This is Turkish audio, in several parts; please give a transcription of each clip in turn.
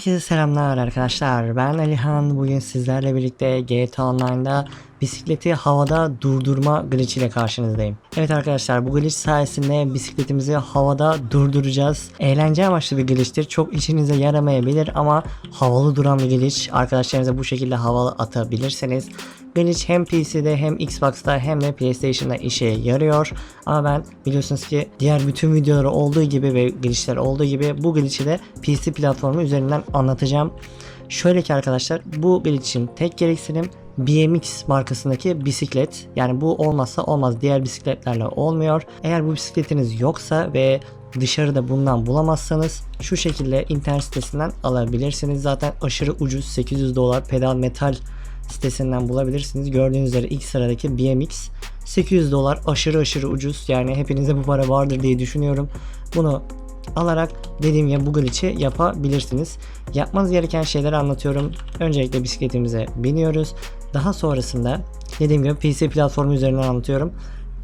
Herkese selamlar arkadaşlar. Ben Alihan. Bugün sizlerle birlikte GTA Online'da bisikleti havada durdurma glitch ile karşınızdayım. Evet arkadaşlar bu glitch sayesinde bisikletimizi havada durduracağız. Eğlence amaçlı bir glitch'tir. Çok işinize yaramayabilir ama havalı duran bir glitch. Arkadaşlarınıza bu şekilde havalı atabilirseniz Glitch hem PC'de hem Xbox'ta hem de PlayStation'da işe yarıyor. Ama ben biliyorsunuz ki diğer bütün videoları olduğu gibi ve glitchler olduğu gibi bu glitch'i de PC platformu üzerinden anlatacağım. Şöyle ki arkadaşlar bu glitch'in tek gereksinim BMX markasındaki bisiklet. Yani bu olmazsa olmaz. Diğer bisikletlerle olmuyor. Eğer bu bisikletiniz yoksa ve dışarıda bundan bulamazsanız şu şekilde internet sitesinden alabilirsiniz. Zaten aşırı ucuz 800 dolar pedal metal sitesinden bulabilirsiniz. Gördüğünüz üzere ilk sıradaki BMX 800 dolar aşırı aşırı ucuz. Yani hepinize bu para vardır diye düşünüyorum. Bunu alarak dediğim gibi bu glitch'i yapabilirsiniz. Yapmanız gereken şeyleri anlatıyorum. Öncelikle bisikletimize biniyoruz. Daha sonrasında dediğim gibi PC platformu üzerinden anlatıyorum.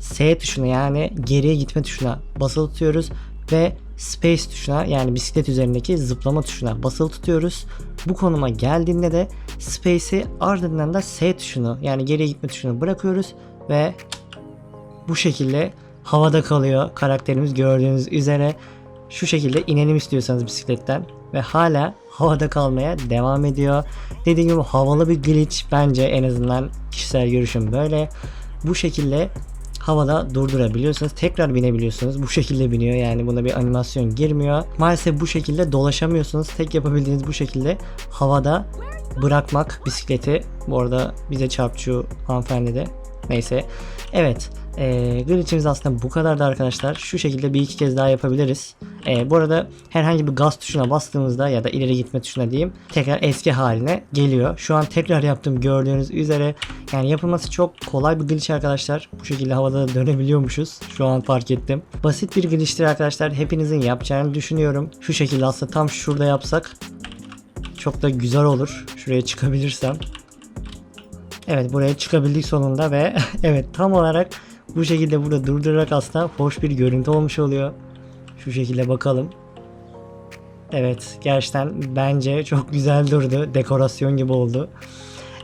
S tuşuna yani geriye gitme tuşuna basılı tutuyoruz ve space tuşuna yani bisiklet üzerindeki zıplama tuşuna basılı tutuyoruz. Bu konuma geldiğinde de space'i ardından da S tuşunu yani geriye gitme tuşunu bırakıyoruz ve bu şekilde havada kalıyor karakterimiz gördüğünüz üzere. Şu şekilde inelim istiyorsanız bisikletten ve hala havada kalmaya devam ediyor. Dediğim gibi havalı bir glitch bence en azından kişisel görüşüm böyle. Bu şekilde havada durdurabiliyorsunuz. Tekrar binebiliyorsunuz. Bu şekilde biniyor yani buna bir animasyon girmiyor. Maalesef bu şekilde dolaşamıyorsunuz. Tek yapabildiğiniz bu şekilde havada bırakmak bisikleti. Bu arada bize çarpçı hanımefendi de. Neyse. Evet. E, glitch'imiz aslında bu kadardı arkadaşlar. Şu şekilde bir iki kez daha yapabiliriz. E, bu arada herhangi bir gaz tuşuna bastığımızda ya da ileri gitme tuşuna diyeyim tekrar eski haline geliyor. Şu an tekrar yaptım gördüğünüz üzere. Yani yapılması çok kolay bir glitch arkadaşlar. Bu şekilde havada da dönebiliyormuşuz. Şu an fark ettim. Basit bir glitch'tir arkadaşlar. Hepinizin yapacağını düşünüyorum. Şu şekilde aslında tam şurada yapsak çok da güzel olur. Şuraya çıkabilirsem. Evet buraya çıkabildik sonunda ve evet tam olarak bu şekilde burada durdurarak aslında hoş bir görüntü olmuş oluyor. Şu şekilde bakalım. Evet gerçekten bence çok güzel durdu. Dekorasyon gibi oldu.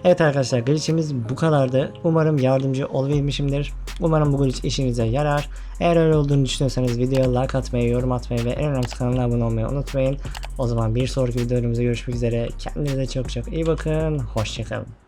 Evet arkadaşlar glitch'imiz bu kadardı. Umarım yardımcı olabilmişimdir. Umarım bu glitch işinize yarar. Eğer öyle olduğunu düşünüyorsanız videoya like atmayı, yorum atmayı ve en önemlisi kanala abone olmayı unutmayın. O zaman bir sonraki videolarımızda görüşmek üzere. Kendinize çok çok iyi bakın. Hoşçakalın.